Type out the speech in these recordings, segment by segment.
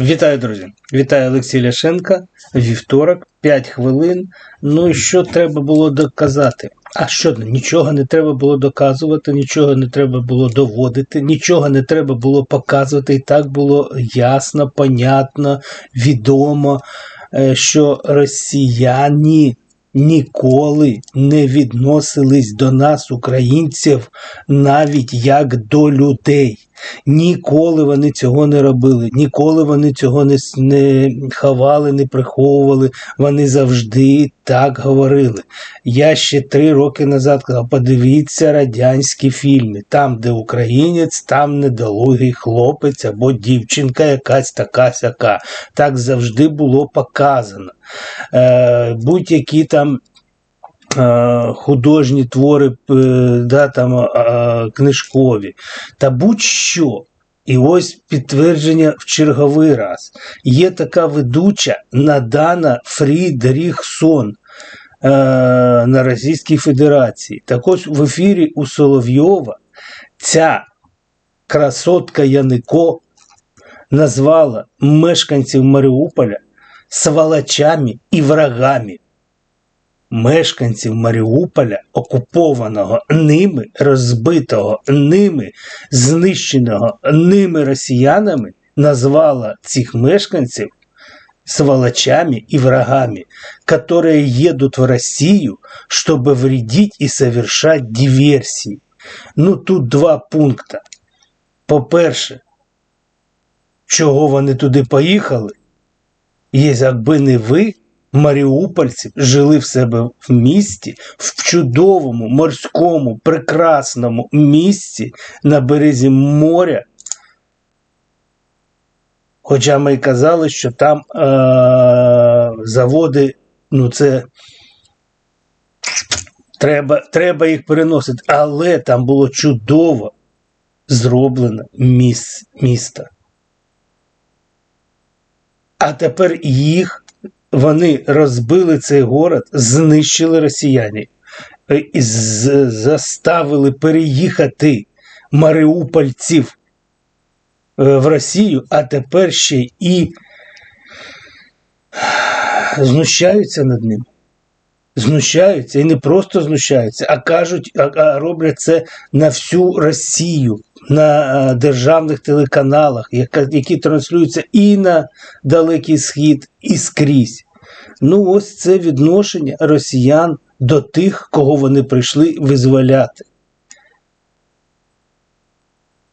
Вітаю, друзі! Вітаю Олексій Ляшенка. Вівторок, 5 хвилин. Ну і що треба було доказати? А що нічого не треба було доказувати, нічого не треба було доводити, нічого не треба було показувати. І так було ясно, понятно, відомо, е, що росіяни ніколи не відносились до нас, українців, навіть як до людей. Ніколи вони цього не робили, ніколи вони цього не, не ховали, не приховували. Вони завжди так говорили. Я ще три роки назад казав: подивіться радянські фільми, там, де українець, там недолугий хлопець або дівчинка, якась така сяка. Так завжди було показано. Е, будь-які там. е, Художні твори, е, да, там, е, книжкові, та будь-що. І ось підтвердження в черговий раз. Є така ведуча Надана Фрідріхсон е, на Російській Федерації. Так ось в ефірі у Соловйова ця красотка Янико назвала мешканців Маріуполя сволочами і врагами мешканців Маріуполя, окупованого ними, розбитого ними, знищеного ними росіянами, назвала цих мешканців сволочами и врагами, которые едут в Россию, чтобы вредить и совершать диверсии. Ну тут два пункти. По-перше, чого вони туди поїхали? Якби не ви, маріупольці, жили в себе в місті, в чудовому, морському, прекрасному місці на березі моря. Хоча ми й казали, що там е- заводи, ну це треба, треба їх переносити, але там було чудово зроблено міс, місто. А тепер їх вони розбили цей город, знищили росіяни е, і заставили переїхати маріупольців е, в Росію, а тепер ще і знущаються над ним. Знущаються і не просто знущаються, а кажуть, а, роблять це на всю Росію, на е, державних телеканалах, які транслюються і на Далекий Схід, і скрізь. Ну, ось це відношення росіян до тих, кого вони прийшли визволяти.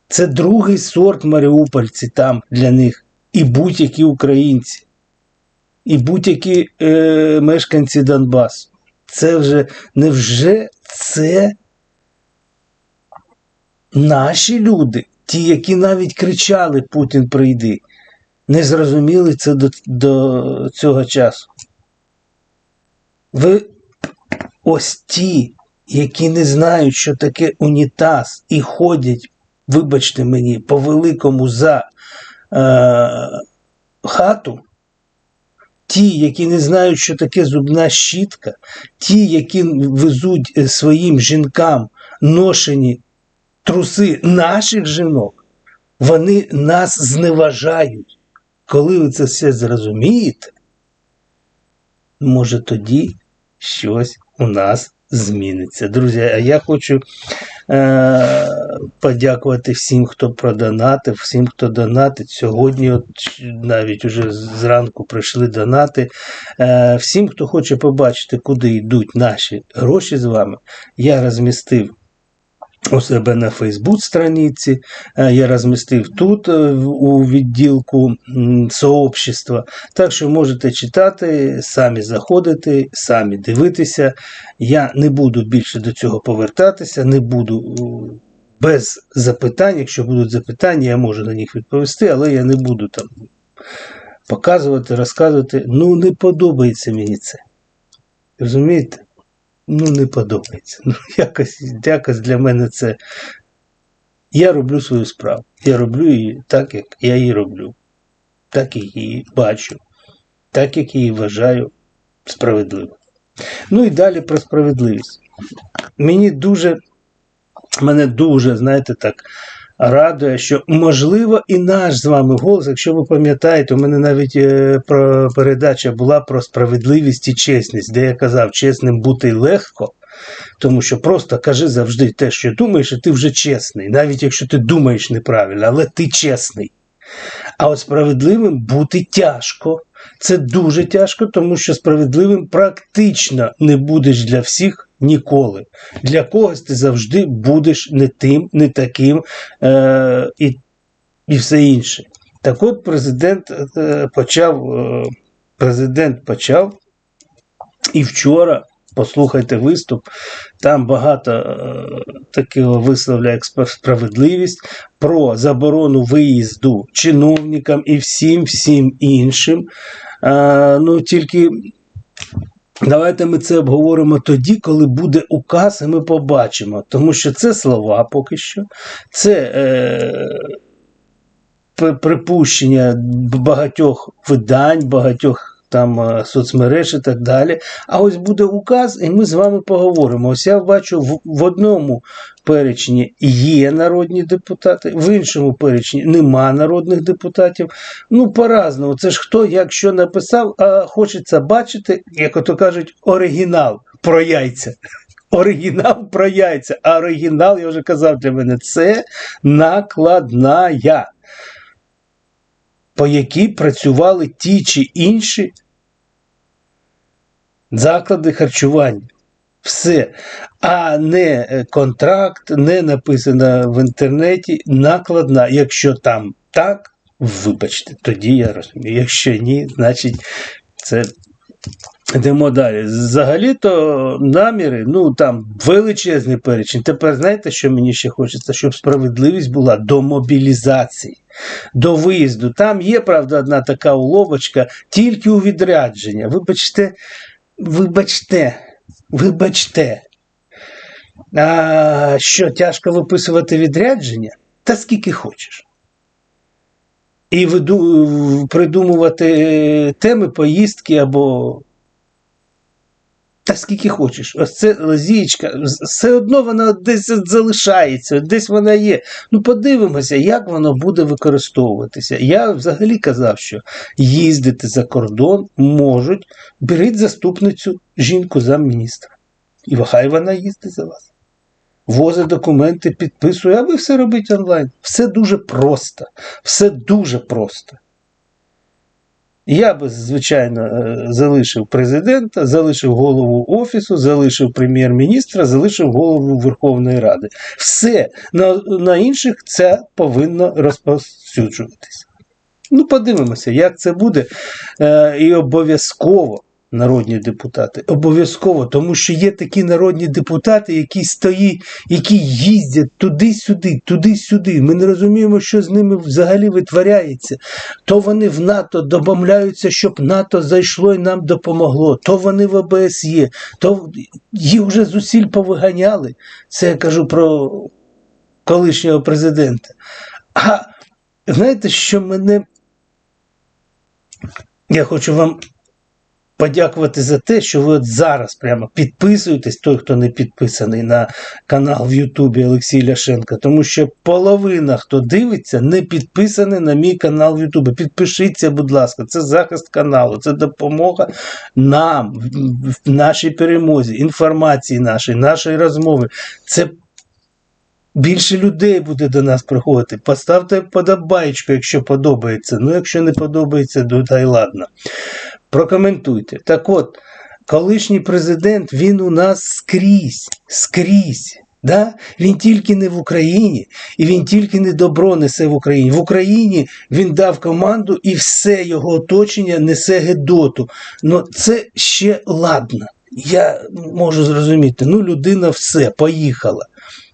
Це другий сорт маріупольці там для них, і будь-які українці, і будь-які е, мешканці Донбасу. Це вже невже це наші люди, ті, які навіть кричали Путін прийди, не зрозуміли це до, до цього часу. Ви ось ті, які не знають, що таке унітаз, і ходять, вибачте мені, по великому за е, хату. Ті, які не знають, що таке зубна щітка, ті, які везуть е, своїм жінкам ношені труси наших жінок, вони нас зневажають. Коли ви це все зрозумієте, може тоді щось у нас зміниться. Друзі, а я хочу подякувати всім, хто продонатив, всім, хто донатить. Сьогодні, от, навіть уже зранку прийшли донати. Е- всім, хто хоче побачити, куди йдуть наші гроші з вами, я розмістив у себе на Фейсбук страниці, е, я розмістив тут е, у відділку сообщества. Так що можете читати, самі заходити, самі дивитися. Я не буду більше до цього повертатися, не буду е, без запитань. Якщо будуть запитання, я можу на них відповісти, але я не буду там показувати, розказувати. Ну, не подобається мені це. Розумієте? Ну не подобається. Ну, якось, якось для мене це. Я роблю свою справу. Я роблю її так, як я її роблю, так як її бачу, так як її вважаю справедливо. Ну і далі про справедливість. Мені дуже, мене дуже, знаєте, так радує, що можливо і наш з вами голос, якщо ви пам'ятаєте, у мене навіть е, про передача була про справедливість і чесність, де я казав, чесним бути легко. Тому що просто кажи завжди те, що думаєш, і ти вже чесний, навіть якщо ти думаєш неправильно, але ти чесний. А от справедливим бути тяжко. Це дуже тяжко, тому що справедливим практично не будеш для всіх ніколи. Для когось ти завжди будеш не тим, не таким е- і, і все інше. Так от президент е- почав, е- президент почав і вчора. Послухайте виступ, там багато е, такого висловляє справедливість про заборону виїзду чиновникам і всім всім іншим. Е, ну тільки давайте ми це обговоримо тоді, коли буде указ, і ми побачимо. Тому що це слова поки що, це. Е, Припущення багатьох видань, багатьох там е, соцмереж і так далі. А ось буде указ, і ми з вами поговоримо. Ось я бачу, в, в одному перечні є народні депутати, в іншому перечні нема народних депутатів. Ну, по-разному. Це ж хто як що написав, а хочеться бачити, як ото кажуть, оригінал про яйця. Оригінал про яйця. А оригінал, я вже казав для мене, це накладна по якій працювали ті чи інші заклади харчування. Все. А не контракт, не написано в інтернеті, накладна. Якщо там так, вибачте, тоді я розумію. Якщо ні, значить це. Йдемо далі. Взагалі-то наміри, ну там величезний перечень. Тепер знаєте, що мені ще хочеться? Щоб справедливість була до мобілізації, до виїзду. Там є, правда, одна така уловочка, тільки у відрядження. Вибачте, вибачте, вибачте. А що, тяжко виписувати відрядження? Та скільки хочеш. І придумувати теми поїздки або та скільки хочеш. Ось це лазієчка, все одно вона десь залишається, десь вона є. Ну, подивимося, як воно буде використовуватися. Я взагалі казав, що їздити за кордон можуть, беріть заступницю жінку замміністра. І хай вона їздить за вас. Возить документи, підписує, а ви все робите онлайн. Все дуже просто. Все дуже просто. Я би, звичайно, е, залишив президента, залишив голову офісу, залишив прем'єр-міністра, залишив голову Верховної Ради. Все на, на інших це повинно розповсюджуватися. Ну, подивимося, як це буде. Е, І обов'язково народні депутати. Обов'язково, тому що є такі народні депутати, які стоїть, які їздять туди-сюди, туди-сюди. Ми не розуміємо, що з ними взагалі витворяється. То вони в НАТО добавляються, щоб НАТО зайшло і нам допомогло. То вони в ОБСЄ, то їх вже зусиль повиганяли. Це я кажу про колишнього президента. А знаєте, що мене. Я хочу вам подякувати за те, що ви от зараз прямо підписуєтесь, той, хто не підписаний на канал в Ютубі Олексій Ляшенко, тому що половина, хто дивиться, не підписаний на мій канал в Ютубі. Підпишіться, будь ласка, це захист каналу, це допомога нам, в нашій перемозі, інформації нашої, нашої розмови. Це Більше людей буде до нас приходити. Поставте подобаєчку, якщо подобається. Ну, якщо не подобається, то й ладно прокоментуйте. Так от, колишній президент, він у нас скрізь, скрізь. Да? Він тільки не в Україні, і він тільки не добро несе в Україні. В Україні він дав команду і все його оточення несе Гедоту. Ну це ще ладно. Я можу зрозуміти, ну людина все, поїхала.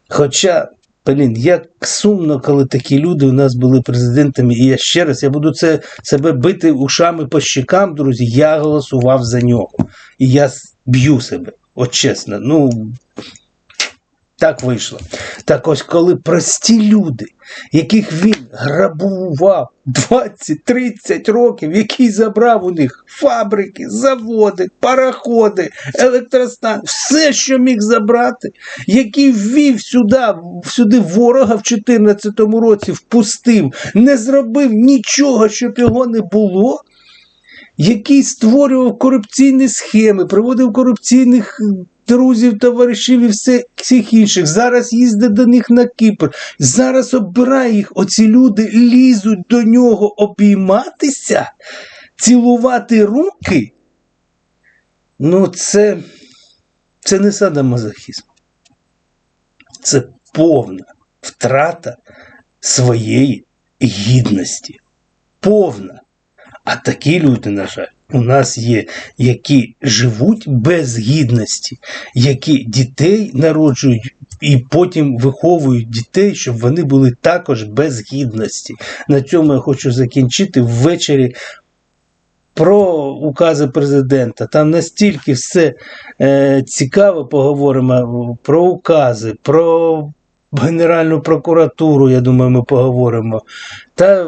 Хоча Блін, як сумно, коли такі люди у нас були президентами, і я ще раз я буду це себе бити ушами по щекам, друзі. Я голосував за нього. І я б'ю себе. От чесно. Ну так вийшло. Так ось, коли прості люди, яких він грабував 20-30 років, який забрав у них фабрики, заводи, пароходи, електростанції, все, що міг забрати, який ввів сюди, сюди ворога в 2014 році, впустив, не зробив нічого, щоб його не було який створював корупційні схеми, приводив корупційних друзів, товаришів і все, всіх інших. Зараз їздить до них на Кіпр. Зараз обирає їх. Оці люди лізуть до нього обійматися, цілувати руки. Ну, це, це не садомазохізм. Це повна втрата своєї гідності. Повна. А такі люди, на жаль, у нас є, які живуть без гідності, які дітей народжують і потім виховують дітей, щоб вони були також без гідності. На цьому я хочу закінчити ввечері. Про укази президента. Там настільки все е, цікаво поговоримо про укази, про Генеральну прокуратуру, я думаю, ми поговоримо. Та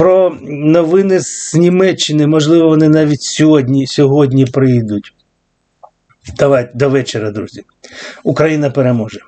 про новини з Німеччини, можливо, вони навіть сьогодні, сьогодні прийдуть. Давай, до вечора, друзі. Україна переможе.